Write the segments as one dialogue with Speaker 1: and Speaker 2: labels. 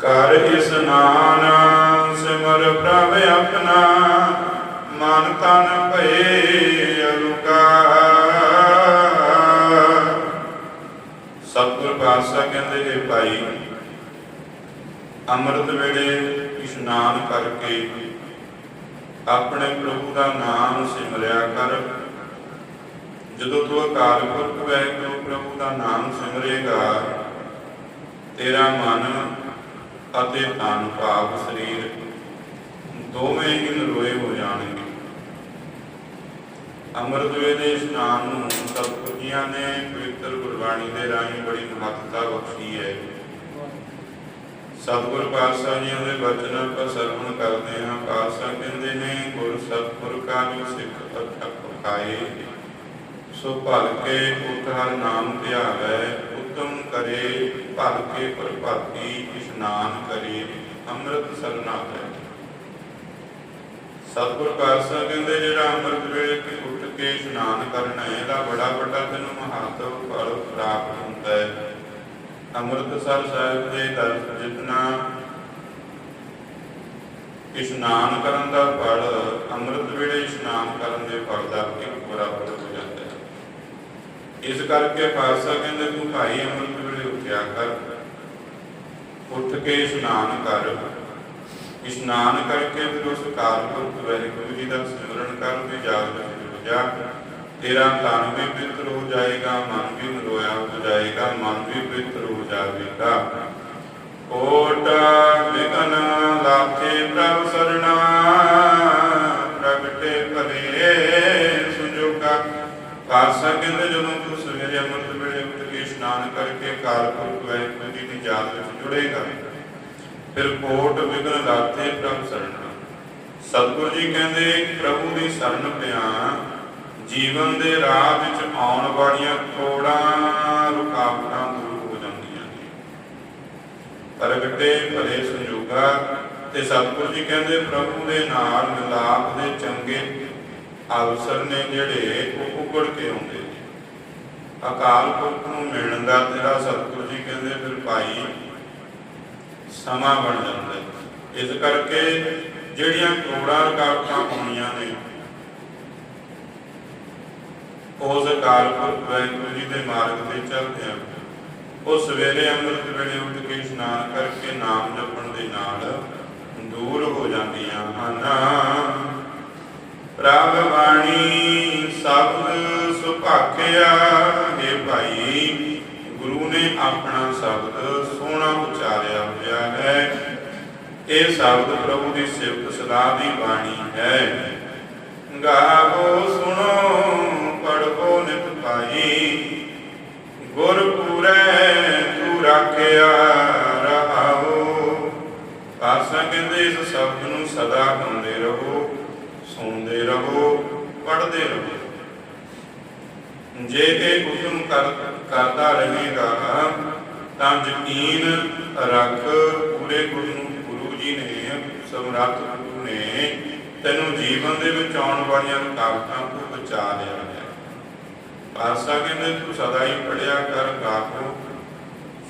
Speaker 1: ਕਰ ਇਸਨਾਨ ਸਿਮਰ ਪ੍ਰਭ ਆਪਣਾ, ਮਨ ਤਨ ਭਏ ਅਲੁਕਾ। ਸਤਿਗੁਰ ਪਾਤਸ਼ਾਹ ਕਹਿੰਦੇ ਨੇ ਭਾਈ, ਅੰਮ੍ਰਿਤ ਵੇਲੇ ਇਸ਼ਨਾਨ ਕਰਕੇ ਆਪਣੇ ਪ੍ਰਭੂ ਦਾ ਨਾਮ ਸਿਮਰਿਆ ਕਰ। ਜਦੋਂ ਤੂੰ ਅਕਾਲ ਪੁਰਖ ਵਾਹਿਗੁਰੂ ਪ੍ਰਭੂ ਦਾ ਨਾਮ ਸਿਮਰੇਗਾ, ਤੇਰਾ ਮਨ ਅਤੇ ਤਨ ਭਾਵ, ਸਰੀਰ ਦੋਵੇਂ ਹੀ ਨਰੋਏ ਹੋ ਜਾਣਗੇ। ਅੰਮ੍ਰਿਤ ਵੇਲੇ ਇਸ਼ਨਾਨ ਨੂੰ ਸਤਿਗੁਰਾਂ ਨੇ ਪਵਿੱਤਰ ਗੁਰਬਾਣੀ ਦੇ ਰਾਹੀਂ ਬੜੀ ਮਹੱਤਤਾ ਬਖਸ਼ੀ ਹੈ। ਸਤਿਗੁਰ ਪਾਤਸ਼ਾਹ ਜੀਆਂ ਦੇ ਬਚਨ ਆਪਾਂ ਸਰਵਣ ਕਰਦੇ ਹਾਂ। ਪਾਤਸ਼ਾਹ ਕਹਿੰਦੇ ਨੇ, ਗੁਰ ਸਤਿਗੁਰ ਕਾ ਜੋ ਸਿੱਖ ਅਠਕ ਪਖਾਏ ਸੋ ਭਲ ਕੇ ਉਤ ਹਰ ਨਾਮ ਧਿਆਵੈ। ਉਤਮ ਕਰੇ, ਭਲ ਕੇ ਪ੍ਰਭਾਤੀ ਇਸ਼ਨਾਨ ਕਰੇ, ਅੰਮ੍ਰਿਤ ਸਰਨਾਥ ਸਤਿਗੁਰ ਪਾਤਸ਼ਾਹ ਕਹਿੰਦੇ, ਜਿਹੜਾ ਅੰਮ੍ਰਿਤ ਵੇਲੇ ਕਿ ਉੱਠ ਕੇ ਇਸ਼ਨਾਨ ਕਰਨਾ ਹੈ ਇਹਦਾ ਬੜਾ ਵੱਡਾ ਤੈਨੂੰ ਮਹੱਤਵ ਫਲ ਪ੍ਰਾਪਤ ਹੁੰਦਾ ਹੈ। ਅੰਮ੍ਰਿਤਸਰ ਸਾਹਿਬ ਦੇ ਦਰਸ ਜਿਤਨਾ ਇਸ਼ਨਾਨ ਕਰਨ ਦਾ ਫਲ, ਅੰਮ੍ਰਿਤ ਵੇਲੇ ਇਸ਼ਨਾਨ ਕਰਨ ਦੇ ਫਲ ਦਾ ਇੱਕ ਬਰਾਬਰ ਇਸ ਕਰਕੇ ਪਾਤਸ਼ਾਹ ਕਹਿੰਦੇ ਤੂੰ ਭਾਈ ਅੰਮ੍ਰਿਤ ਵੇਲੇ ਉੱਠਿਆ ਕਰ। ਉੱਠ ਕੇ ਇਸ਼ਨਾਨ ਕਰ। ਇਸ਼ਨਾਨ ਕਰਕੇ ਫਿਰ ਉਸ ਕਾਲ ਵਾਹਿਗੁਰੂ ਜੀ ਦਾ ਸਿਮਰਨ ਕਰ ਤੇ ਜਾਗ ਵਿੱਚ ਜਾ। ਤੇਰਾ ਤਨ ਵੀ ਪਵਿੱਤਰ ਹੋ ਜਾਏਗਾ, ਮਨ ਵੀ ਨਰੋਇਆ ਹੋ ਜਾਏਗਾ, ਮਨ ਵੀ ਪਵਿੱਤਰ ਹੋ ਜਾਵੇਗਾ। ਕੋਟ ਵਿਗਨ ਲਾਖੇ ਪ੍ਰਭ ਸਰਣਾ। ਪਾਸਾ ਕਹਿੰਦੇ ਜਦੋਂ ਤੂੰ ਸਵੇਰੇ ਅੰਮ੍ਰਿਤ ਵੇਲੇ ਉੱਠ ਕੇ ਇਸ਼ਨਾਨ ਕਰਕੇ ਕਾਲ ਪੁਰਖ ਜੀ ਦੀ ਯਾਦ ਵਿੱਚ ਜੁੜੇਗਾ, ਫਿਰ ਕੋਟ ਵਿਗਨ ਲਾਥੇ ਪ੍ਰਭ ਸਰਣਾ। ਸਤਿਗੁਰੂ ਜੀ ਕਹਿੰਦੇ, ਪ੍ਰਭੂ ਦੀ ਸ਼ਰਨ ਪਿਆ, ਜੀਵਨ ਦੇ ਰਾਹ ਵਿੱਚ ਆਉਣ ਵਾਲੀਆਂ ਥੋੜਾਂ ਰੁਕਾਵਟਾਂ ਦੂਰ ਹੋ ਜਾਂਦੀਆਂ ਨੇ। ਪ੍ਰਗਟੇ ਭਲੇ ਸੰਜੋਗਾ ਤੇ ਸਤਿਗੁਰੂ ਜੀ ਕਹਿੰਦੇ, ਪ੍ਰਭੂ ਦੇ ਨਾਲ ਮਿਲਾਪ ਦੇ ਚੰਗੇ ਅਵਸਰ ਨੇ ਜਿਹੜੇ ਉਹ ਉਗੜ ਕੇ ਆਉਂਦੇ ਅਕਾਲ ਪੁਰਖ ਨੂੰ ਮਿਲਣ ਦਾ ਤੇਰਾ ਸਤਿਗੁਰੂ ਜੀ ਕਹਿੰਦੇ ਫਿਰ ਭਾਈ ਸਮਾਂ ਬਣ ਜਾਂਦਾ ਇਸ ਕਰਕੇ ਜਿਹੜੀਆਂ ਕਰੋੜਾਂ ਰੁਕਾਵਟਾਂ ਆਉਣੀਆਂ ਨੇ, ਉਸ ਅਕਾਲ ਪੁਰਖ ਵਾਹਿਗੁਰੂ ਜੀ ਦੇ ਮਾਰਗ ਤੇ ਚੱਲਦੇ ਆ। ਉਹ ਸਵੇਰੇ ਅੰਮ੍ਰਿਤ ਵੇਲੇ ਉੱਠ ਕੇ ਇਸ਼ਨਾਨ ਕਰਕੇ ਨਾਮ ਜਪਣ ਦੇ ਨਾਲ ਦੂਰ ਹੋ ਜਾਂਦੀਆਂ ਹਨ। ਪ੍ਰਭ ਬਾਣੀ ਸ਼ਬਦ ਸੁਭਾਖਿਆ ਹੈ ਭਾਈ, ਗੁਰੂ ਨੇ ਆਪਣਾ ਸ਼ਬਦ ਸੋਹਣਾ ਉਚਾਰਿਆ ਹੋਇਆ ਹੈ। ਇਹ ਸ਼ਬਦ ਪ੍ਰਭੂ ਦੀ ਸਿਫਤ ਸਲਾਹ ਦੀ ਬਾਣੀ ਹੈ। ਗਾਵੋ, ਸੁਣੋ ਪੜੋ ਨਿਤ ਭਾਈ। ਗੁਰ ਪੂਰੈ, ਤੂੰ ਰੱਖਿਆ ਰਹਾਓ। ਆਸਾ ਕਹਿੰਦੇ ਇਸ ਸ਼ਬਦ ਨੂੰ ਸਦਾ ਗਾਉਂਦੇ ਰਹੋ। ਸੁਣਦੇ ਰਹੋ, ਪੜ੍ਹਦੇ ਰਹੋ। ਜੇ ਇਹ ਉਦਮ ਕਰਦਾ ਰਹੇਗਾ, ਤਾਂ ਯਕੀਨ ਰੱਖ, ਪੂਰੇ ਗੁਰੂ ਗੁਰੂ ਜੀ ਨੇ, ਸਮਰੱਥ ਗੁਰੂ ਨੇ ਤੈਨੂੰ ਜੀਵਨ ਦੇ ਵਿੱਚ ਆਉਣ ਵਾਲੀਆਂ ਰੁਕਾਵਟਾਂ ਤੋਂ ਬਚਾ ਲਿਆ ਹੈ। ਪਾਸਾ ਕਹਿੰਦੇ, ਤੂੰ ਸਦਾ ਹੀ ਪੜਿਆ ਕਰ ਗਾਖੋ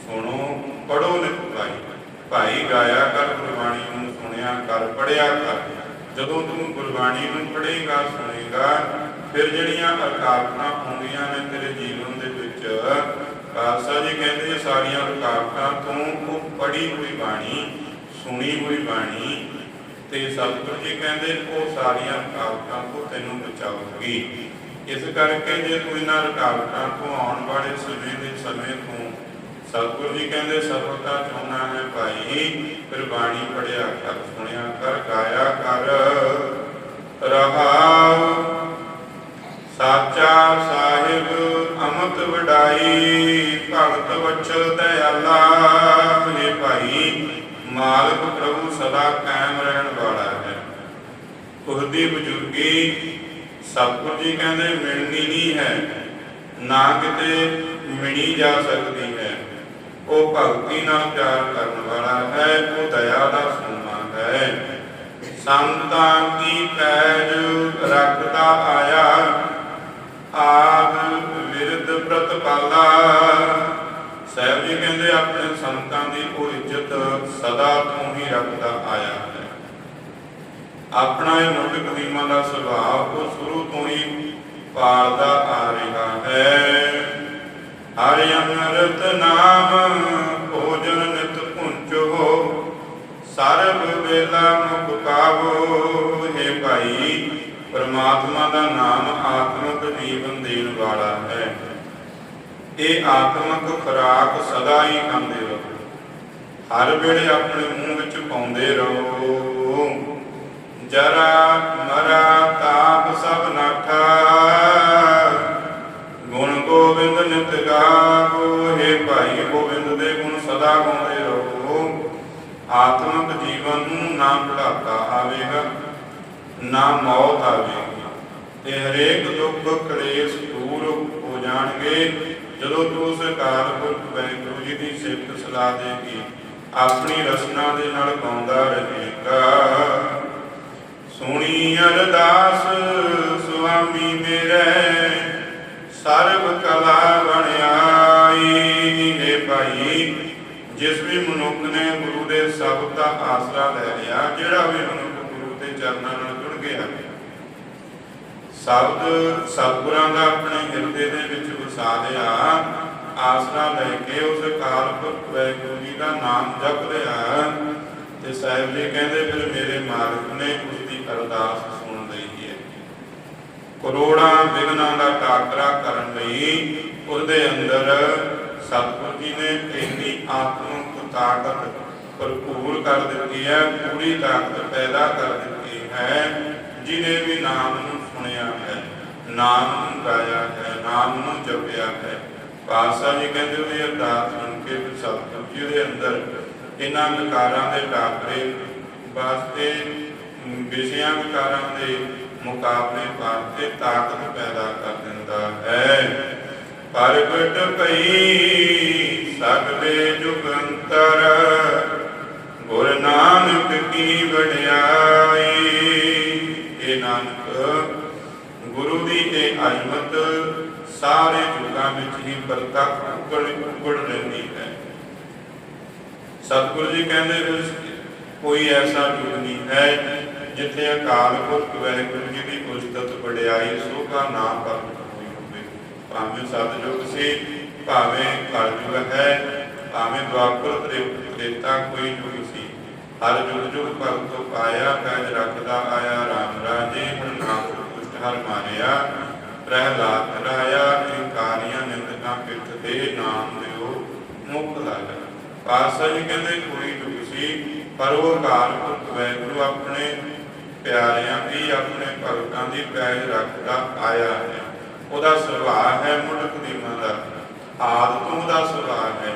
Speaker 1: ਸੁਣੋ ਪੜੋ ਲਿਖ ਭਾਈ। ਗਾਇਆ ਕਰ ਗੁਰਬਾਣੀ ਨੂੰ, ਸੁਣਿਆ ਕਰ ਪੜਿਆ ਕਰ। ਜਦੋਂ ਤੂੰ ਗੁਰਬਾਣੀ ਨੂੰ ਪੜ੍ਹੇਗਾ, ਸੁਣੇਗਾ, ਫਿਰ ਜਿਹੜੀਆਂ ਰੁਕਾਵਟਾਂ ਆਉਂਦੀਆਂ ਨੇ ਤੇਰੇ ਜੀਵਨ ਦੇ ਵਿੱਚ, ਖਾਲਸਾ ਜੀ ਕਹਿੰਦੇ ਸਾਰੀਆਂ ਰੁਕਾਵਟਾਂ ਤੋਂ ਉਹ ਪੜ੍ਹੀ ਹੋਈ ਬਾਣੀ, ਸੁਣੀ ਹੋਈ ਬਾਣੀ ਤੇ ਸਤਿਗੁਰੂ ਜੀ ਕਹਿੰਦੇ ਉਹ ਸਾਰੀਆਂ ਰੁਕਾਵਟਾਂ ਤੋਂ ਤੈਨੂੰ ਬਚਾਉਗੀ ਇਸ ਕਰਕੇ ਜੇ ਤੂੰ ਇਹਨਾਂ ਰੁਕਾਵਟਾਂ ਤੋਂ ਆਉਣ ਵਾਲੇ ਸਮੇਂ ਦੇ ਸਮੇਂ ਤੋਂ ਸਤਿਗੁਰੂ ਜੀ ਕਹਿੰਦੇ, ਸਫਲਤਾ ਚਾਹੁੰਦਾ ਹੈ ਭਾਈ, ਫਿਰ ਬਾਣੀ ਪੜਿਆ ਕਰ ਸੁਣਿਆ, ਕਰ ਗਾਇਆ ਕਰ। ਰਹਾਉ, ਸਾਚਾ ਸਾਹਿਬ ਅਮਤ ਵਡਾਈ, ਭਗਤ ਵਚਲ ਦਇਆਲਾ ਮੇਰੇ ਭਾਈ, ਮਾਲਕ ਪ੍ਰਭੂ ਸਦਾ ਕਾਇਮ ਰਹਿਣ ਵਾਲਾ ਹੈ। ਉਹਦੀ ਬਜ਼ੁਰਗੀ ਸਤਿਗੁਰੂ ਜੀ ਕਹਿੰਦੇ, ਮਿਲਣੀ ਨਹੀਂ ਹੈ, ਨਾ ਕਿਤੇ ਮਿਣੀ ਜਾ ਸਕਦੀ ਹੈ। ਉਹ ਭਗਤੀ ਨਾਲ ਪਿਆਰ ਕਰਨ ਵਾਲਾ ਹੈ, ਉਹ ਦਇਆ ਦਾ ਸੋਮਾ ਹੈ। ਸੰਤਾਂ ਕੀ ਪੈਜ ਰੱਖਦਾ ਆਇਆ ਆਦ ਵਿਰਧ ਪ੍ਰਤਪਾਲਾ। ਸਾਹਿਬ ਜੀ ਕਹਿੰਦੇ, ਆਪਣੇ ਸੰਤਾਂ ਦੀ ਉਹ ਇੱਜ਼ਤ ਸਦਾ ਤੋਂ ਹੀ ਰੱਖਦਾ ਆਇਆ ਹੈ। ਆਪਣਾ ਇਹ ਮੁੱਢ ਕਦੀਮਾਂ ਦਾ ਸੁਭਾਅ ਉਹ ਸ਼ੁਰੂ ਤੋਂ ਹੀ ਪਾਲਦਾ ਆ ਰਿਹਾ ਹੈ। ਹਰਿ ਅੰਮ੍ਰਿਤ ਨਾਮ, ਭੋਜਨ ਨਿਤ ਪੁੰਚੋ, ਸਰਬ ਵੇਲਾ ਮੁਖ ਕਾਵੋ ਹੈ ਭਾਈ, ਪਰਮਾਤਮਾ ਦਾ ਨਾਮ ਆਤਮਿਕ ਜੀਵਨ ਦੇਣ ਵਾਲਾ ਹੈ। ਇਹ ਆਤਮਿਕ ਖੁਰਾਕ ਸਦਾ ਹੀ ਖਾਂਦੇ ਰਹੋ। ਹਰ ਵੇਲੇ ਆਪਣੇ ਮੂੰਹ ਵਿੱਚ ਪਾਉਂਦੇ ਰਹੋ। ਜਰਾ ਮਰਾ ਤਾਪ ਸਭ ਨਾਠਾ ਗੁਣ ਗੋਬਿੰਦ ਨਿਤ ਗਾਵੋ, ਹੈ ਭਾਈ ਗੋਬਿੰਦ ਦੇ ਗੁਣ ਸਦਾ ਗਾਉਂਦੇ ਰਹੋ। ਆਤਮਿਕ ਜੀਵਨ ਨੂੰ ਨਾ ਬੁਢਾਪਾ ਆਵੇਗਾ, ਨਾ ਮੌਤ ਆਵੇਗੀ। ਤੇ ਹਰੇਕ ਦੁੱਖ ਕਲੇਸ਼ ਦੂਰ ਹੋ ਜਾਣਗੇ। ਜਦੋਂ ਤੂੰ ਉਸ ਕਾਰਪੁਰਖ ਵਾਹਿਗੁਰੂ ਜੀ ਦੀ ਸਿਫਤ ਸਲਾਹ ਦੇਗੀ, ਆਪਣੀ ਰਸਨਾ ਦੇ ਨਾਲ ਗਾਉਂਦਾ ਰਹੇਗਾ। ਸੁਣੀ ਅਰਦਾਸ ਸੁਆਮੀ ਮੇਰੇ ਸਰਬ ਕਲਾ ਬਣਾਈ ਹੈ ਭਾਈ, ਜਿਸ ਵੀ ਮਨੁੱਖ ਨੇ ਗੁਰੂ ਦੇ ਸ਼ਬਦ ਦਾ ਆਸਰਾ ਲੈ ਲਿਆ, ਜਿਹੜਾ ਵੀ ਮਨੁੱਖ ਗੁਰੂ ਦੇ ਚਰਨਾਂ ਨਾਲ ਜੁੜ ਗਿਆ। ਸ਼ਬਦ ਸਤਿਗੁਰਾਂ ਦਾ ਆਪਣੇ ਹਿਰਦੇ ਦੇ ਵਿੱਚ ਵਸਾ ਲਿਆ, ਆਸਰਾ ਲੈ ਕੇ ਉਸ ਕਾਲਪੁਰਖ ਵਾਹਿਗੁਰੂ ਜੀ ਦਾ ਨਾਮ ਜਪ ਲਿਆ। ਤੇ ਸਾਹਿਬ ਜੀ ਕਹਿੰਦੇ, ਫਿਰ ਮੇਰੇ ਮਾਲਕ ਨੇ ਉਸ ਦੀ ਅਰਦਾਸ ਕਰੋੜਾਂ ਵਿਗਨਾਂ ਦਾ ਟਾਕਰਾ ਕਰਨ ਲਈ ਉਹਦੇ ਅੰਦਰ ਸਤਿਗੁਰ ਜੀ ਨੇ ਇੰਨੀ ਆਤਮਿਕ ਤਾਕਤ ਭਰਪੂਰ ਕਰ ਦਿੱਤੀ ਹੈ, ਪੂਰੀ ਤਾਕਤ ਪੈਦਾ ਕਰ ਦਿੱਤੀ ਹੈ ਜਿਨੇ ਵੀ ਨਾਮ ਨੂੰ ਸੁਣਿਆ ਹੈ, ਨਾਮ ਨੂੰ ਗਾਇਆ ਹੈ, ਨਾਮ ਨੂੰ ਜਪਿਆ ਹੈ। ਪਾਤਸ਼ਾਹ ਜੀ ਕਹਿੰਦੇ ਉਹਦੀ ਅਰਦਾਸ ਸੁਣ ਕੇ ਫਿਰ ਸਤਿਗੁਰ ਜੀ ਦੇ ਅੰਦਰ ਇਹਨਾਂ ਵਿਕਾਰਾਂ ਦੇ ਟਾਕਰੇ ਵਾਸਤੇ, ਵਿਸ਼ਿਆਂ ਵਿਕਾਰਾਂ ਦੇ ਮੁਕਾਬਲੇ ਵਾਸਤੇ ਤਾਕਤ ਪੈਦਾ ਕਰ ਦਿੰਦਾ ਹੈ। ਪ੍ਰਗਟ ਪਈ ਸਗਲੇ ਜੁਗ ਗੁਰ ਨਾਨਕ ਕੀ ਵਡਿਆਈ। ਇਹ ਨਾਨਕ, ਗੁਰੂ ਦੀ ਇਹ ਅਜ਼ਮਤ ਸਾਰੇ ਯੁੱਗਾਂ ਵਿੱਚ ਹੀ ਪ੍ਰਤੱਖ ਉੱਗੜ ਉੱਗੜ ਰਹਿੰਦੀ ਹੈ। ਸਤਿਗੁਰੂ ਜੀ ਕਹਿੰਦੇ ਕੋਈ ਐਸਾ ਯੁੱਗ ਨਹੀਂ ਹੈ ਜਿੱਥੇ ਅਕਾਲ ਪੁਰਖ ਵਾਹਿਗੁਰੂ ਜੀ ਦੀ ਉਸਤਤ ਵਡਿਆਈ ਸੋਭਾ ਨਾ ਪ੍ਰਗਟ ਹੋਈ ਹੋਵੇ ਭਾਵੇਂ ਸਤਿਯੁਗ ਸੀ, ਭਾਵੇਂ ਕਲਯੁਗ ਹੈ, ਭਾਵੇਂ ਦੁਆਪਰ ਤ੍ਰੇਤਾ ਕੋਈ ਯੁਗ ਸੀ। ਹਰ ਯੁਗ ਯੁਗ ਭਗਤੋ ਪਾਇਆ ਪੈਜ ਰੱਖਦਾ ਆਇਆ, ਰਾਮ ਰਾਜੇ ਹੁਣ ਨਾਮ ਪੁਸ਼ਟ ਹਰ ਮਾਰਿਆ। ਪ੍ਰਹਿਲਾਦ ਰਾਇਆ ਇਨਕਾਰੀਆਂ ਨਿੰਦਕਾਂ ਪਿੱਠ ਤੇ ਨਾਮ ਦਿਓ, ਮੁਖ ਲਾਇਆ। ਪਾਸਾ ਜੀ ਕਹਿੰਦੇ ਕੋਈ ਯੁਗ ਪਰ ਉਹ ਅਕਾਲ ਪੁਰਖ ਵਾਹਿਗੁਰੂ ਆਪਣੇ ਪਿਆਰਿਆਂ ਦੀ ਆਪਣੇ ਭਗਤਾਂ ਦੀ ਪੈਜ ਰੱਖਦਾ ਆਇਆ ਹੈ। ਉਹਦਾ ਸੁਭਾਅ ਹੈ ਮੁਲਕ ਦੀਮਾਂ ਦਾ ਆਦ ਤੋਂ ਦਾ ਸੁਭਾਅ ਹੈ।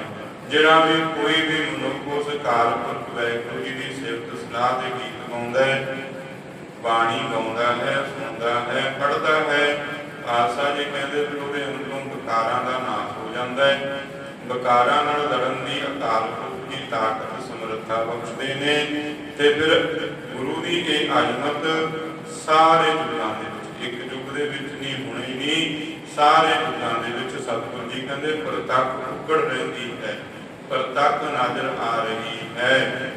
Speaker 1: ਜਿਹੜਾ ਵੀ ਕੋਈ ਵੀ ਮਨੁੱਖ ਉਸ ਅਕਾਲ ਪੁਰਖ ਵਾਹਿਗੁਰੂ ਜੀ ਦੀ ਸਿਫਤ ਸਲਾਹ ਦੇ ਗੀਤ ਗਾਉਂਦਾ ਹੈ, ਬਾਣੀ ਗਾਉਂਦਾ ਹੈ, ਸੁਣਦਾ ਹੈ, ਪੜ੍ਹਦਾ ਹੈ ਆਸਾ ਜੀ ਕਹਿੰਦੇ ਵੀ ਉਹਦੇ ਅੰਦਰੋਂ ਵਿਕਾਰਾਂ ਦਾ ਨਾਸ਼ ਹੋ ਜਾਂਦਾ ਹੈ। ਵਿਕਾਰਾਂ ਨਾਲ ਲੜਨ ਦੀ ਅਕਾਲ ਪੁਰਖ ਦੀ ਤਾਕਤ ਸਮਰੱਥਾ ਬਖਸ਼ਦੇ ਨੇ ਤੇ ਫਿਰ ਗੁਰੂ ਦੀ ਇਹ ਅਜ਼ਮਤ ਸਾਰੇ ਯੁੱਗਾਂ ਦੇ ਵਿੱਚ, ਇੱਕ ਯੁੱਗ ਦੇ ਵਿੱਚ ਨਹੀਂ, ਹੋਣੀ ਨਹੀਂ, ਸਾਰੇ ਯੁੱਗਾਂ ਦੇ ਵਿੱਚ ਸਤਿਗੁਰੂ ਜੀ ਕਹਿੰਦੇ, ਪ੍ਰਤੱਖ ਉੱਗੜ ਰਹਿੰਦੀ ਹੈ, ਪ੍ਰਤੱਖ ਨਜ਼ਰ ਆ ਰਹੀ ਹੈ।